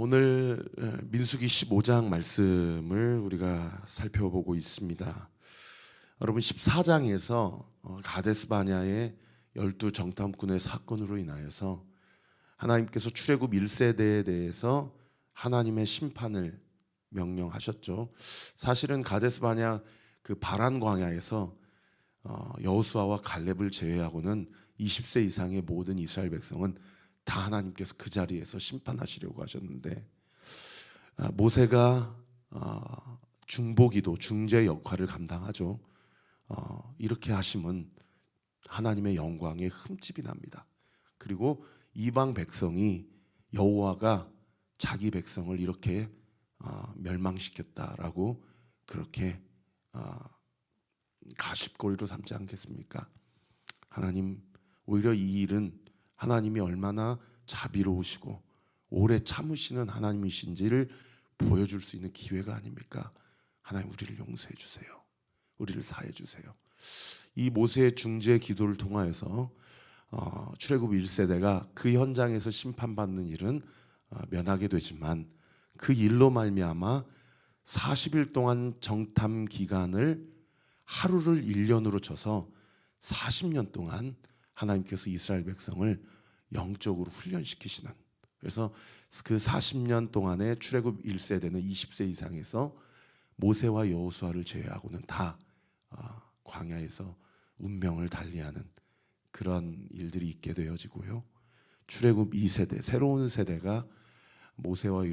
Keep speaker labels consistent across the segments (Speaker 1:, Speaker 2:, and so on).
Speaker 1: 오늘 민수기 15장 말씀을 우리가 살펴보고 있습니다. 여러분 14장에서 어, 가데스 바냐의 열두 정탐꾼의 사건으로 인하여서 하나님께서 출애굽 1세대에 대해서 하나님의 심판을 명령하셨죠. 사실은 가데스 바냐 그 바란 광야에서 어, 여호수아와 갈렙을 제외하고는 20세 이상의 모든 이스라엘 백성은 다 하나님께서 그 자리에서 심판하시려고 하셨는데 아, 모세가 어, 중보기도 중재 역할을 감당하죠. 어, 이렇게 하심은 하나님의 영광에 흠집이 납니다. 그리고 이방 백성이 여호와가 자기 백성을 이렇게 어, 멸망시켰다라고 그렇게 어, 가십거리로 삼지 않겠습니까? 하나님 오히려 이 일은 하나님이 얼마나 자비로우시고 오래 참으시는 하나님이신지를 보여줄 수 있는 기회가 아닙니까? 하나님 우리를 용서해 주세요. 우리를 사해 주세요. 이 모세의 중재 기도를 통하여서 어, 출애굽 1세대가 그 현장에서 심판받는 일은 어, 면하게 되지만 그 일로 말미암아 40일 동안 정탐 기간을 하루를 1년으로 쳐서 40년 동안 하나님께서 이스라엘 백성을 영적으로 훈련시키시는 그래서 그 40년 동안의 출애굽 1세대는 20세 이상에서 모세와 여호수아를 제외하고는 다 어, 광야에서 운명을 달리하는 그런 일들이 있게 되어지고요. 출애굽 2세대 새로운 세대가 모세와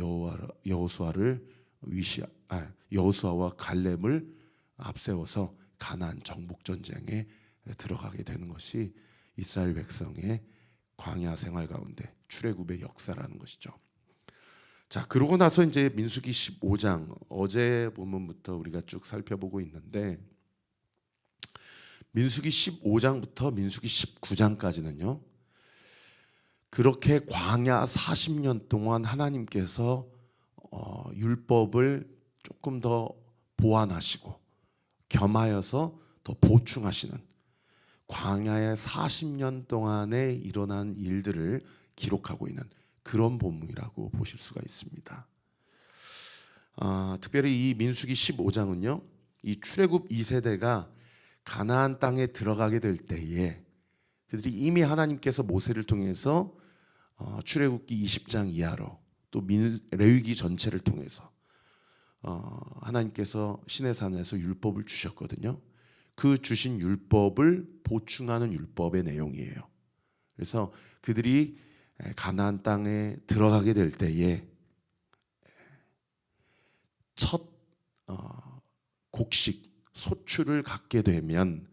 Speaker 1: 여호수아를 위시 아, 여호수아와 갈렙을 앞세워서 가나안 정복 전쟁에 들어가게 되는 것이 이스라엘 백성의 광야 생활 가운데 출애굽의 역사라는 것이죠. 자, 그러고 나서 이제 민수기 15장 어제 본문부터 우리가 쭉 살펴보고 있는데 민수기 15장부터 민수기 19장까지는요. 그렇게 광야 40년 동안 하나님께서 어, 율법을 조금 더 보완하시고 겸하여서 더 보충하시는 광야의 40년 동안에 일어난 일들을 기록하고 있는 그런 본문이라고 보실 수가 있습니다. 아, 특별히 이 민수기 15장은요, 이 출애굽 2세대가 가나안 땅에 들어가게 될 때에 그들이 이미 하나님께서 모세를 통해서 어, 출애굽기 20장 이하로 또 민, 레위기 전체를 통해서 어, 하나님께서 시내산에서 율법을 주셨거든요. 그 주신 율법을 보충하는 율법의 내용이에요. 그래서 그들이 가나안 땅에 들어가게 될 때에 첫 어, 곡식 소출을 갖게 되면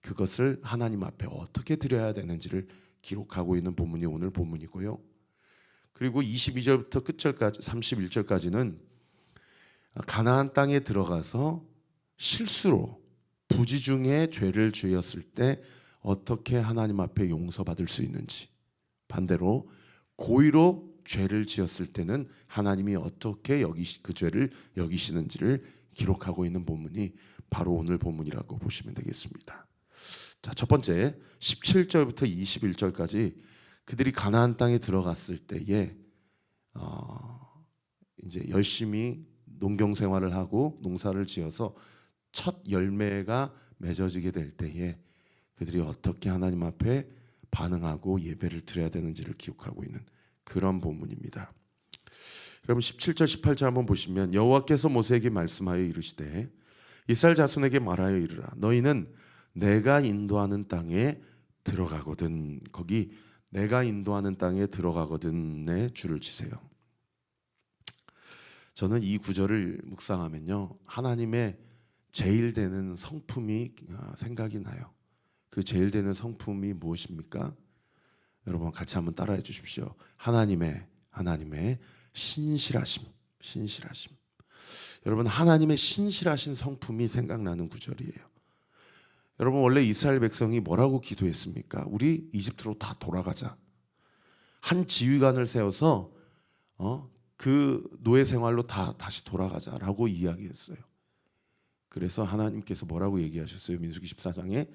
Speaker 1: 그것을 하나님 앞에 어떻게 드려야 되는지를 기록하고 있는 본문이 오늘 본문이고요. 그리고 22절부터 끝절까지 31절까지는 가나안 땅에 들어가서 실수로 부지 중에 죄를 지었을 때 어떻게 하나님 앞에 용서받을 수 있는지 반대로 고의로 죄를 지었을 때는 하나님이 어떻게 여기 그 죄를 여기시는지를 기록하고 있는 본문이 바로 오늘 본문이라고 보시면 되겠습니다. 자, 첫 번째 17절부터 21절까지 그들이 가나안 땅에 들어갔을 때에 어, 이제 열심히 농경 생활을 하고 농사를 지어서 첫 열매가 맺어지게 될 때에 그들이 어떻게 하나님 앞에 반응하고 예배를 드려야 되는지를 기억하고 있는 그런 본문입니다. 여러분 17절 18절 한번 보시면 여호와께서 모세에게 말씀하여 이르시되 이스라엘 자손에게 말하여 이르라 너희는 내가 인도하는 땅에 들어가거든 거기 내가 인도하는 땅에 들어가거든에 줄을 치세요. 저는 이 구절을 묵상하면요 하나님의 제일 되는 성품이 어, 생각이 나요. 그 제일 되는 성품이 무엇입니까? 여러분 같이 한번 따라해 주십시오. 하나님의 하나님의 신실하심, 신실하심. 여러분 하나님의 신실하신 성품이 생각나는 구절이에요. 여러분 원래 이스라엘 백성이 뭐라고 기도했습니까? 우리 이집트로 다 돌아가자. 한 지휘관을 세워서 어? 그 노예 생활로 다 다시 돌아가자라고 이야기했어요. 그래서 하나님께서 뭐라고 얘기하셨어요? 민수기 14장에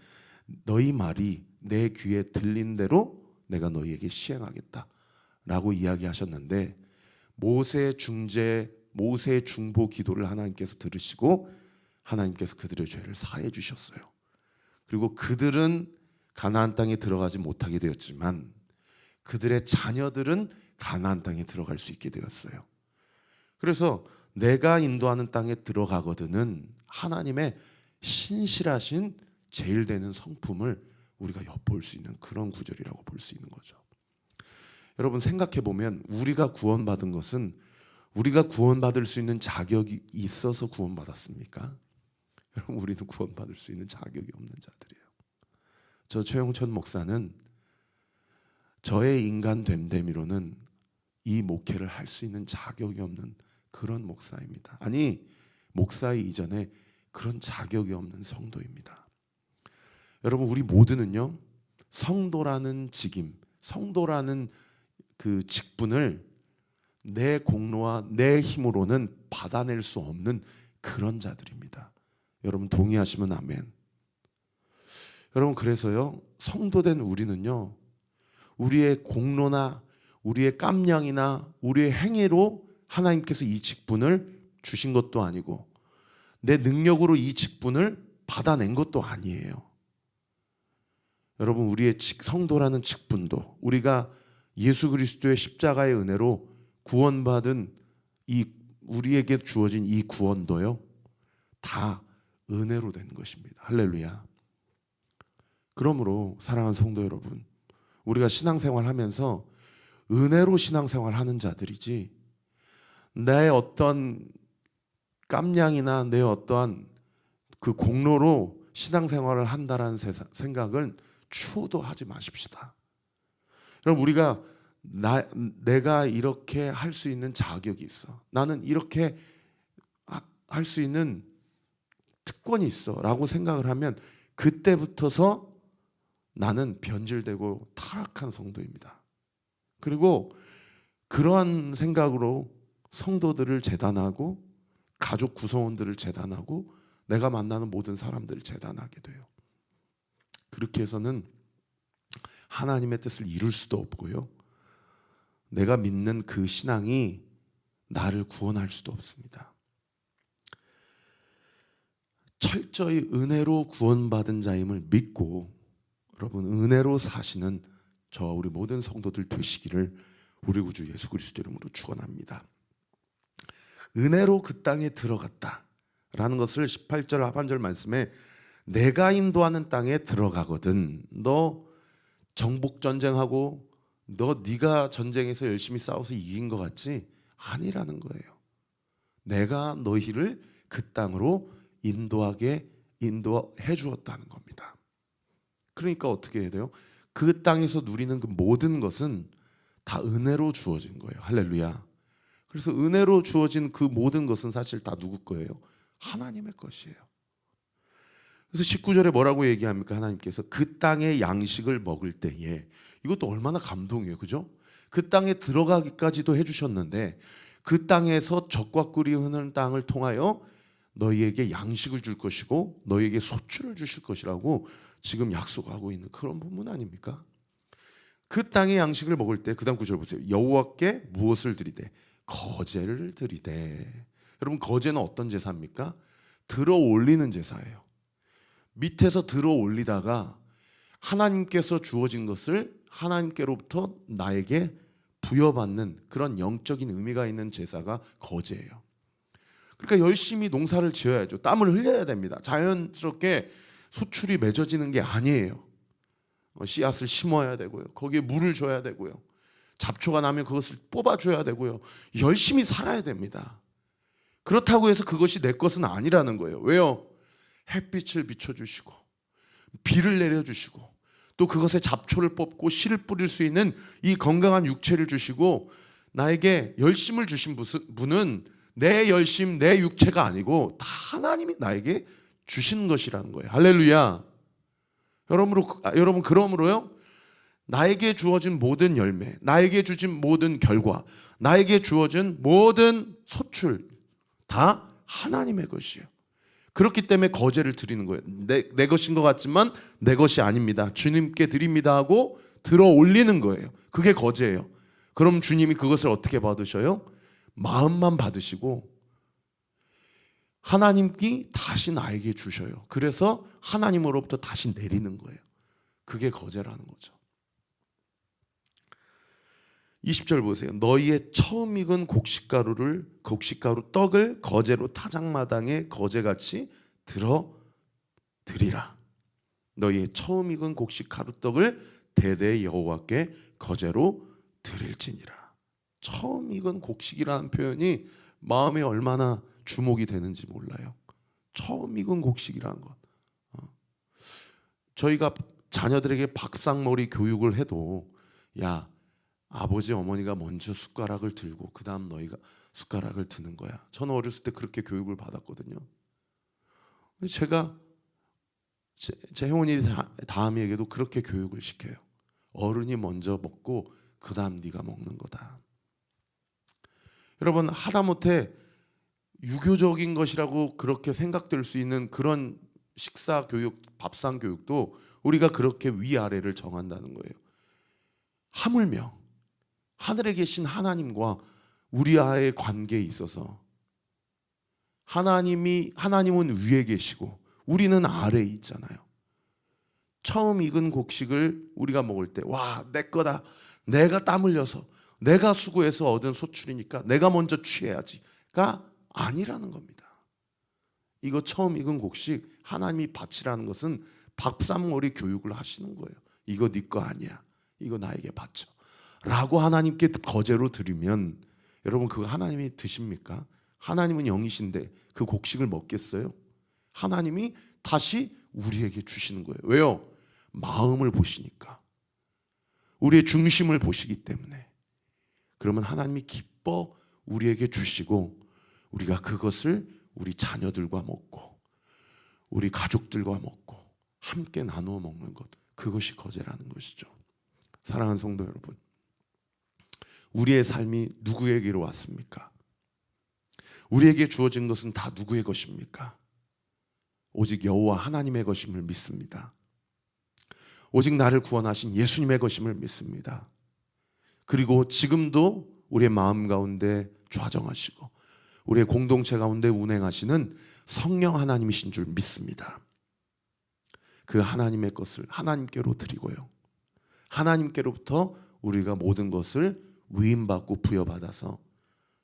Speaker 1: 너희 말이 내 귀에 들린 대로 내가 너희에게 시행하겠다라고 이야기하셨는데 모세 중재 모세 중보 기도를 하나님께서 들으시고 하나님께서 그들의 죄를 사해 주셨어요. 그리고 그들은 가나안 땅에 들어가지 못하게 되었지만 그들의 자녀들은 가나안 땅에 들어갈 수 있게 되었어요. 그래서 내가 인도하는 땅에 들어가거든은 하나님의 신실하신 제일 되는 성품을 우리가 엿볼 수 있는 그런 구절이라고 볼 수 있는 거죠. 여러분 생각해 보면 우리가 구원받은 것은 우리가 구원받을 수 있는 자격이 있어서 구원받았습니까? 여러분 우리는 구원받을 수 있는 자격이 없는 자들이에요. 저 최영천 목사는 저의 인간 됨됨이로는 이 목회를 할 수 있는 자격이 없는 그런 목사입니다. 아니 목사의 이전에 그런 자격이 없는 성도입니다. 여러분 우리 모두는요 성도라는 직임, 성도라는 그 직분을 내 공로와 내 힘으로는 받아낼 수 없는 그런 자들입니다. 여러분 동의하시면 아멘. 여러분 그래서요 성도된 우리는요 우리의 공로나 우리의 깜냥이나 우리의 행위로 하나님께서 이 직분을 주신 것도 아니고 내 능력으로 이 직분을 받아낸 것도 아니에요. 여러분 우리의 직- 성도라는 직분도 우리가 예수 그리스도의 십자가의 은혜로 구원받은 이 우리에게 주어진 이 구원도요 다 은혜로 된 것입니다. 할렐루야. 그러므로 사랑하는 성도 여러분, 우리가 신앙생활 하면서 은혜로 신앙생활 하는 자들이지 내 어떤 깜냥이나 내 어떠한 그 공로로 신앙생활을 한다라는 생각은 추도 하지 마십시다. 여러분 우리가 나, 내가 이렇게 할 수 있는 자격이 있어. 나는 이렇게 할 수 있는 특권이 있어라고 생각을 하면 그때부터서 나는 변질되고 타락한 성도입니다. 그리고 그러한 생각으로 성도들을 재단하고 가족 구성원들을 재단하고 내가 만나는 모든 사람들을 재단하게 돼요. 그렇게 해서는 하나님의 뜻을 이룰 수도 없고요. 내가 믿는 그 신앙이 나를 구원할 수도 없습니다. 철저히 은혜로 구원받은 자임을 믿고 여러분 은혜로 사시는 저 우리 모든 성도들 되시기를 우리 구주 예수 그리스도 이름으로 축원합니다. 은혜로 그 땅에 들어갔다라는 것을 18절 하반절 말씀에 내가 인도하는 땅에 들어가거든 너 정복 전쟁하고 너 네가 전쟁에서 열심히 싸워서 이긴 것 같지 아니라는 거예요. 내가 너희를 그 땅으로 인도하게 인도해 주었다는 겁니다. 그러니까 어떻게 해야 돼요? 그 땅에서 누리는 그 모든 것은 다 은혜로 주어진 거예요. 할렐루야. 그래서 은혜로 주어진 그 모든 것은 사실 다 누구 거예요? 하나님의 것이에요. 그래서 19절에 뭐라고 얘기합니까? 하나님께서 그 땅의 양식을 먹을 때에 이것도 얼마나 감동이에요. 그죠? 그 땅에 들어가기까지도 해 주셨는데 그 땅에서 적과 꿀이 흐르는 땅을 통하여 너희에게 양식을 줄 것이고 너희에게 소출을 주실 것이라고 지금 약속하고 있는 그런 부분 아닙니까? 그 땅의 양식을 먹을 때 그 다음 구절 보세요. 여호와께 무엇을 드리되 거제를 드리되 여러분 거제는 어떤 제사입니까? 들어 올리는 제사예요. 밑에서 들어 올리다가 하나님께서 주어진 것을 하나님께로부터 나에게 부여받는 그런 영적인 의미가 있는 제사가 거제예요. 그러니까 열심히 농사를 지어야죠. 땀을 흘려야 됩니다. 자연스럽게 소출이 맺어지는 게 아니에요. 어, 씨앗을 심어야 되고요. 거기에 물을 줘야 되고요. 잡초가 나면 그것을 뽑아줘야 되고요. 열심히 살아야 됩니다. 그렇다고 해서 그것이 내 것은 아니라는 거예요. 왜요? 햇빛을 비춰주시고 비를 내려주시고 또 그것에 잡초를 뽑고 씨를 뿌릴 수 있는 이 건강한 육체를 주시고 나에게 열심을 주신 분은 내 열심, 내 육체가 아니고 다 하나님이 나에게 주신 것이라는 거예요. 할렐루야. 여러분, 여러분 그러므로요. 나에게 주어진 모든 열매, 나에게 주신 모든 결과, 나에게 주어진 모든 소출 다 하나님의 것이에요. 그렇기 때문에 거제를 드리는 거예요. 내, 내 것인 것 같지만 내 것이 아닙니다. 주님께 드립니다 하고 들어 올리는 거예요. 그게 거제예요. 그럼 주님이 그것을 어떻게 받으셔요? 마음만 받으시고 하나님이 다시 나에게 주셔요. 그래서 하나님으로부터 다시 내리는 거예요. 그게 거제라는 거죠. 20절 보세요. 너희의 처음 익은 곡식가루를 곡식가루 떡을 거제로 타작마당에 거제같이 들어 드리라. 너희의 처음 익은 곡식가루 떡을 대대 여호와께 거제로 드릴지니라. 처음 익은 곡식이라는 표현이 마음에 얼마나 주목이 되는지 몰라요. 처음 익은 곡식이라는 것. 어. 저희가 자녀들에게 밥상머리 교육을 해도 야 아버지 어머니가 먼저 숟가락을 들고 그 다음 너희가 숟가락을 드는 거야. 저는 어렸을 때 그렇게 교육을 받았거든요. 제가 제, 제 회원이 다- 다음에게도 그렇게 교육을 시켜요. 어른이 먼저 먹고 그 다음 네가 먹는 거다. 여러분 하다못해 유교적인 것이라고 그렇게 생각될 수 있는 그런 식사 교육, 밥상 교육도 우리가 그렇게 위아래를 정한다는 거예요. 하물며 하늘에 계신 하나님과 우리와의 관계에 있어서 하나님이 하나님은 위에 계시고 우리는 아래에 있잖아요. 처음 익은 곡식을 우리가 먹을 때 와, 내 거다. 내가 땀 흘려서 내가 수고해서 얻은 소출이니까 내가 먼저 취해야지가 아니라는 겁니다. 이거 처음 익은 곡식 하나님이 바치라는 것은 밥상머리 교육을 하시는 거예요. 이거 네 거 아니야. 이거 나에게 바쳐. 라고 하나님께 거제로 드리면 여러분 그거 하나님이 드십니까? 하나님은 영이신데 그 곡식을 먹겠어요? 하나님이 다시 우리에게 주시는 거예요. 왜요? 마음을 보시니까. 우리의 중심을 보시기 때문에. 그러면 하나님이 기뻐 우리에게 주시고 우리가 그것을 우리 자녀들과 먹고 우리 가족들과 먹고 함께 나누어 먹는 것. 그것이 거제라는 것이죠. 사랑하는 성도 여러분. 우리의 삶이 누구에게로 왔습니까? 우리에게 주어진 것은 다 누구의 것입니까? 오직 여호와 하나님의 것임을 믿습니다. 오직 나를 구원하신 예수님의 것임을 믿습니다. 그리고 지금도 우리의 마음 가운데 좌정하시고 우리의 공동체 가운데 운행하시는 성령 하나님이신 줄 믿습니다. 그 하나님의 것을 하나님께로 드리고요. 하나님께로부터 우리가 모든 것을 위임받고 부여받아서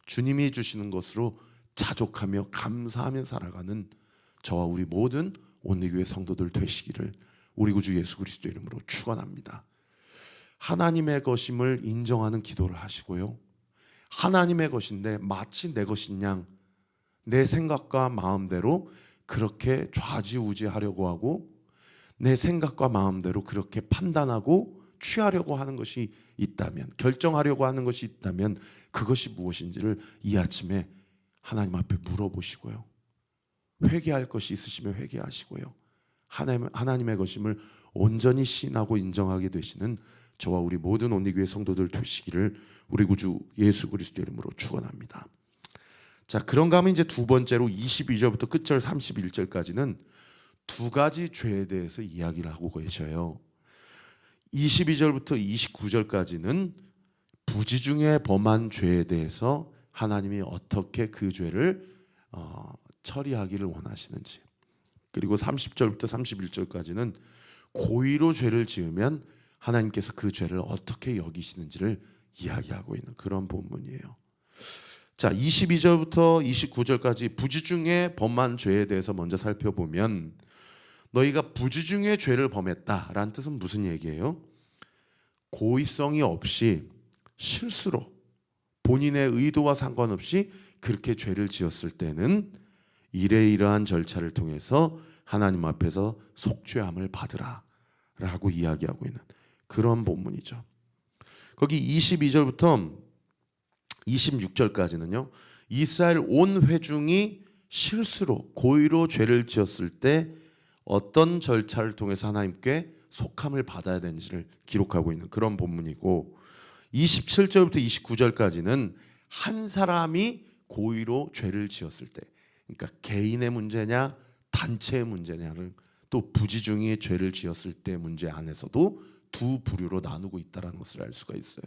Speaker 1: 주님이 주시는 것으로 자족하며 감사하며 살아가는 저와 우리 모든 온리교회 성도들 되시기를 우리 구주 예수 그리스도 이름으로 축원합니다. 하나님의 것임을 인정하는 기도를 하시고요. 하나님의 것인데 마치 내 것인 양 내 생각과 마음대로 그렇게 좌지우지하려고 하고 내 생각과 마음대로 그렇게 판단하고 취하려고 하는 것이 있다면 결정하려고 하는 것이 있다면 그것이 무엇인지를 이 아침에 하나님 앞에 물어보시고요. 회개할 것이 있으시면 회개하시고요. 하나님, 하나님의 것임을 온전히 신하고 인정하게 되시는 저와 우리 모든 온리교회 성도들 되시기를 우리 구주 예수 그리스도 이름으로 축원합니다. 자, 그런가 하면 이제 두 번째로 22절부터 끝절 31절까지는 두 가지 죄에 대해서 이야기를 하고 계셔요. 22절부터 29절까지는 부지 중에 범한 죄에 대해서 하나님이 어떻게 그 죄를 어, 처리하기를 원하시는지 그리고 30절부터 31절까지는 고의로 죄를 지으면 하나님께서 그 죄를 어떻게 여기시는지를 이야기하고 있는 그런 본문이에요. 자, 22절부터 29절까지 부지 중에 범한 죄에 대해서 먼저 살펴보면 너희가 부지 중에 죄를 범했다라는 뜻은 무슨 얘기예요? 고의성이 없이 실수로 본인의 의도와 상관없이 그렇게 죄를 지었을 때는 이래이러한 절차를 통해서 하나님 앞에서 속죄함을 받으라라고 이야기하고 있는 그런 본문이죠. 거기 22절부터 26절까지는요. 이스라엘 온 회중이 실수로 고의로 죄를 지었을 때 어떤 절차를 통해서 하나님께 속함을 받아야 되는지를 기록하고 있는 그런 본문이고 27절부터 29절까지는 한 사람이 고의로 죄를 지었을 때 그러니까 개인의 문제냐 단체의 문제냐를 또 부지중에 죄를 지었을 때 문제 안에서도 두 부류로 나누고 있다는 것을 알 수가 있어요.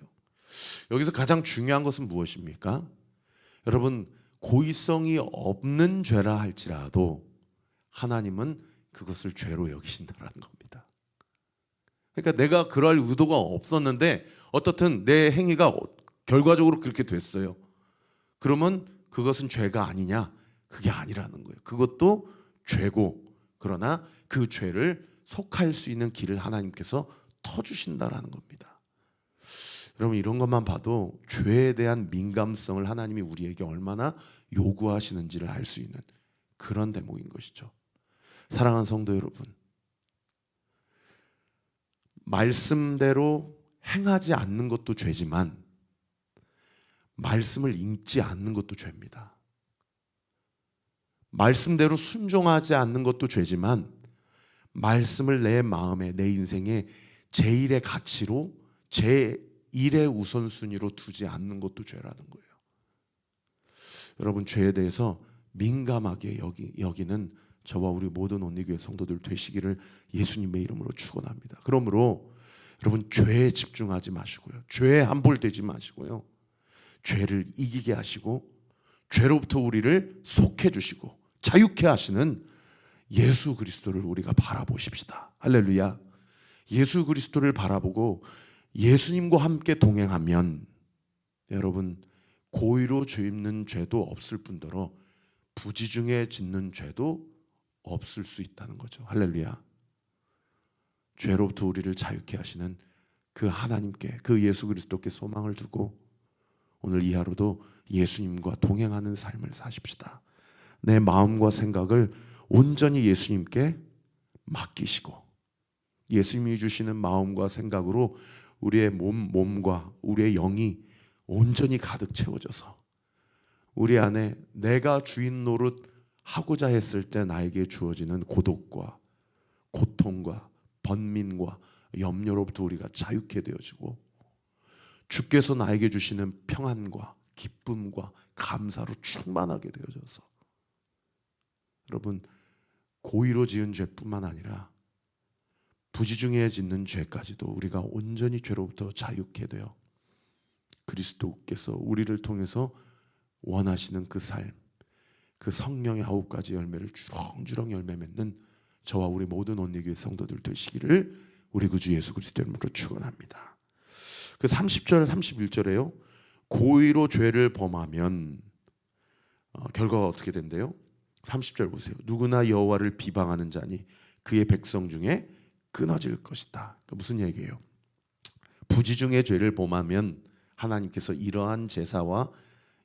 Speaker 1: 여기서 가장 중요한 것은 무엇입니까? 여러분 고의성이 없는 죄라 할지라도 하나님은 그것을 죄로 여기신다라는 겁니다. 그러니까 내가 그럴 의도가 없었는데 어떻든 내 행위가 결과적으로 그렇게 됐어요. 그러면 그것은 죄가 아니냐? 그게 아니라는 거예요. 그것도 죄고 그러나 그 죄를 속할 수 있는 길을 하나님께서 터주신다라는 겁니다. 여러분 이런 것만 봐도 죄에 대한 민감성을 하나님이 우리에게 얼마나 요구하시는지를 알 수 있는 그런 대목인 것이죠. 사랑하는 성도 여러분, 말씀대로 행하지 않는 것도 죄지만 말씀을 읽지 않는 것도 죄입니다. 말씀대로 순종하지 않는 것도 죄지만 말씀을 내 마음에 내 인생에 제일의 가치로 제일의 우선순위로 두지 않는 것도 죄라는 거예요. 여러분 죄에 대해서 민감하게 여기 여기는 저와 우리 모든 온리교회 성도들 되시기를 예수님의 이름으로 축원합니다. 그러므로 여러분 죄에 집중하지 마시고요. 죄에 함몰되지 마시고요. 죄를 이기게 하시고 죄로부터 우리를 속해 주시고 자유케 하시는 예수 그리스도를 우리가 바라보십시다. 할렐루야. 예수 그리스도를 바라보고 예수님과 함께 동행하면 여러분 고의로 죄 입는 죄도 없을 뿐더러 부지중에 짓는 죄도 없을 수 있다는 거죠. 할렐루야. 죄로부터 우리를 자유케 하시는 그 하나님께 그 예수 그리스도께 소망을 두고 오늘 이 하루도 예수님과 동행하는 삶을 사십시다. 내 마음과 생각을 온전히 예수님께 맡기시고 예수님이 주시는 마음과 생각으로 우리의 몸, 몸과 우리의 영이 온전히 가득 채워져서 우리 안에 내가 주인 노릇 하고자 했을 때 나에게 주어지는 고독과 고통과 번민과 염려로부터 우리가 자유케 되어지고 주께서 나에게 주시는 평안과 기쁨과 감사로 충만하게 되어져서 여러분 고의로 지은 죄뿐만 아니라 부지중에 짓는 죄까지도 우리가 온전히 죄로부터 자유케 되어 그리스도께서 우리를 통해서 원하시는 그 삶, 그 성령의 아홉 가지 열매를 주렁주렁 열매 맺는 저와 우리 모든 언니교회 성도들 되시기를 우리 구주 예수 그리스도 이름으로 축원합니다. 그 30절 31절에요. 고의로 죄를 범하면 어, 결과가 어떻게 된대요? 30절 보세요. 누구나 여호와를 비방하는 자니 그의 백성 중에 끊어질 것이다. 그 무슨 얘기예요? 부지중의 죄를 범하면 하나님께서 이러한 제사와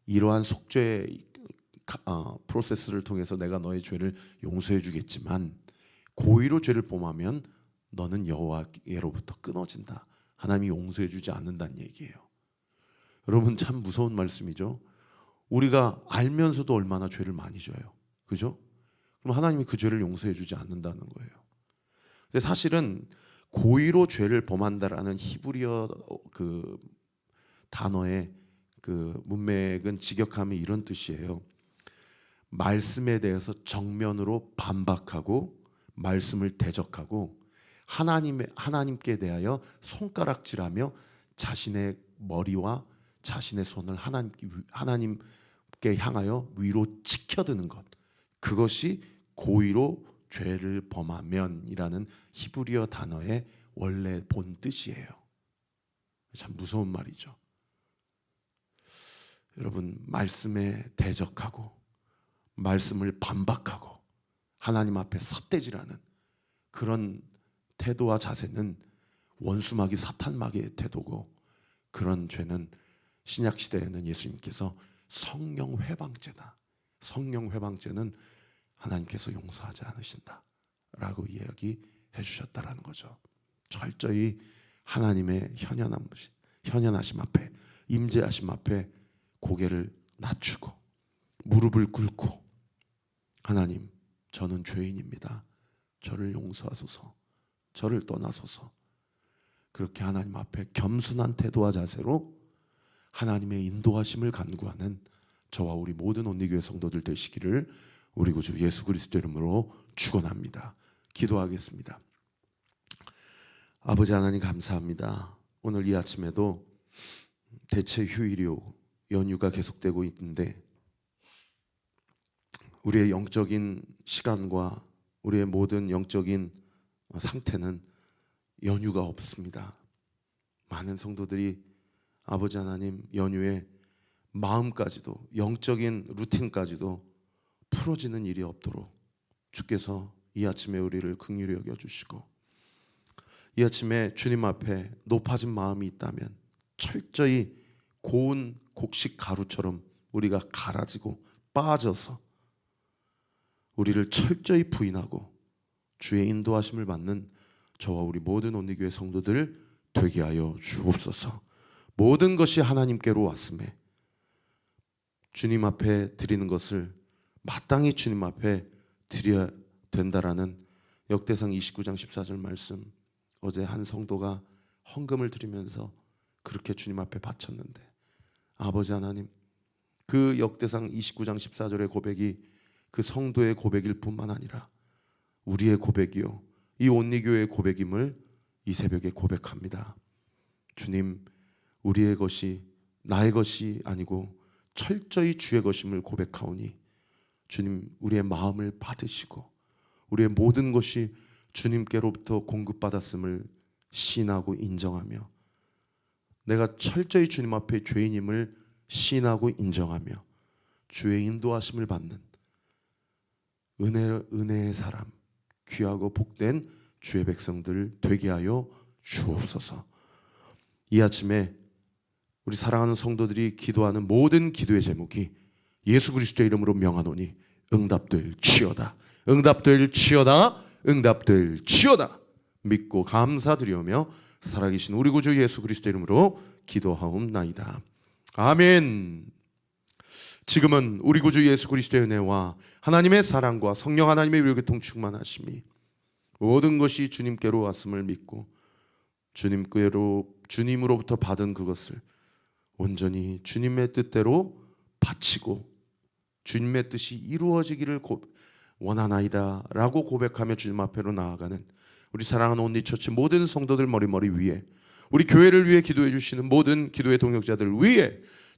Speaker 1: 이러한 속죄 어, 프로세스를 통해서 내가 너의 죄를 용서해 주겠지만 고의로 죄를 범하면 너는 여호와께로부터 끊어진다. 하나님이 용서해 주지 않는다는 얘기예요. 여러분 참 무서운 말씀이죠. 우리가 알면서도 얼마나 죄를 많이 져요. 그죠? 그럼 하나님이 그 죄를 용서해 주지 않는다는 거예요. 근데 사실은 고의로 죄를 범한다라는 히브리어 그 단어의 그 문맥은 직역하면 이런 뜻이에요. 말씀에 대해서 정면으로 반박하고 말씀을 대적하고 하나님의 하나님께 대하여 손가락질하며 자신의 머리와 자신의 손을 하나님께 하나님께 향하여 위로 치켜드는 것. 그것이 고의로 죄를 범하면이라는 히브리어 단어의 원래 본 뜻이에요. 참 무서운 말이죠. 여러분 말씀에 대적하고 말씀을 반박하고 하나님 앞에 삿대질하는 그런 태도와 자세는 원수막이 사탄막의 태도고 그런 죄는 신약 시대에는 예수님께서 성령 회방죄다. 성령 회방죄는 하나님께서 용서하지 않으신다라고 이야기해 주셨다라는 거죠. 철저히 하나님의 현현함 현현하심 앞에 임재하심 앞에 고개를 낮추고 무릎을 꿇고 하나님 저는 죄인입니다. 저를 용서하소서. 저를 떠나소서. 그렇게 하나님 앞에 겸손한 태도와 자세로 하나님의 인도하심을 간구하는 저와 우리 모든 온리교회 성도들 되시기를 우리 구주 예수 그리스도 이름으로 축원합니다. 기도하겠습니다. 아버지 하나님 감사합니다. 오늘 이 아침에도 대체 휴일이요 연휴가 계속되고 있는데 우리의 영적인 시간과 우리의 모든 영적인 어, 상태는 연유가 없습니다. 많은 성도들이 아버지 하나님 연유에 마음까지도 영적인 루틴까지도 풀어지는 일이 없도록 주께서 이 아침에 우리를 긍휼히 여겨 주시고 이 아침에 주님 앞에 높아진 마음이 있다면 철저히 고운 곡식 가루처럼 우리가 갈아지고 빠져서 우리를 철저히 부인하고 주의 인도하심을 받는 저와 우리 모든 온리교회 성도들 되게 하여 주옵소서. 모든 것이 하나님께로 왔음에 주님 앞에 드리는 것을 마땅히 주님 앞에 드려야 된다라는 역대상 29장 14절 말씀 어제 한 성도가 헌금을 드리면서 그렇게 주님 앞에 바쳤는데 아버지 하나님 그 역대상 29장 14절의 고백이 그 성도의 고백일 뿐만 아니라 우리의 고백이요 이 온리교회의 고백임을 이 새벽에 고백합니다. 주님 우리의 것이 나의 것이 아니고 철저히 주의 것임을 고백하오니 주님 우리의 마음을 받으시고 우리의 모든 것이 주님께로부터 공급받았음을 시인하고 인정하며 내가 철저히 주님 앞에 죄인임을 시인하고 인정하며 주의 인도하심을 받는 은혜 은혜의 사람 귀하고 복된 주의 백성들 되게 하여 주옵소서. 이 아침에 우리 사랑하는 성도들이 기도하는 모든 기도의 제목이 예수 그리스도의 이름으로 명하노니 응답될 치여다. 응답될 치여다. 응답될 치여다. 믿고 감사드리오며 살아계신 우리 구주 예수 그리스도 이름으로 기도하옵나이다. 아멘. 지금은 우리 구주 예수 그리스도의 은혜와 하나님의 사랑과 성령 하나님의 위로교통 충만하심이 모든 것이 주님께로 왔음을 믿고 주님께로 주님으로부터 받은 그것을 온전히 주님의 뜻대로 바치고 주님의 뜻이 이루어지기를 고, 원하나이다라고 고백하며 주님 앞에로 나아가는 우리 사랑하는 온리처치 모든 성도들 머리머리 위에 우리 교회를 위해 기도해 주시는 모든 기도의 동역자들 위에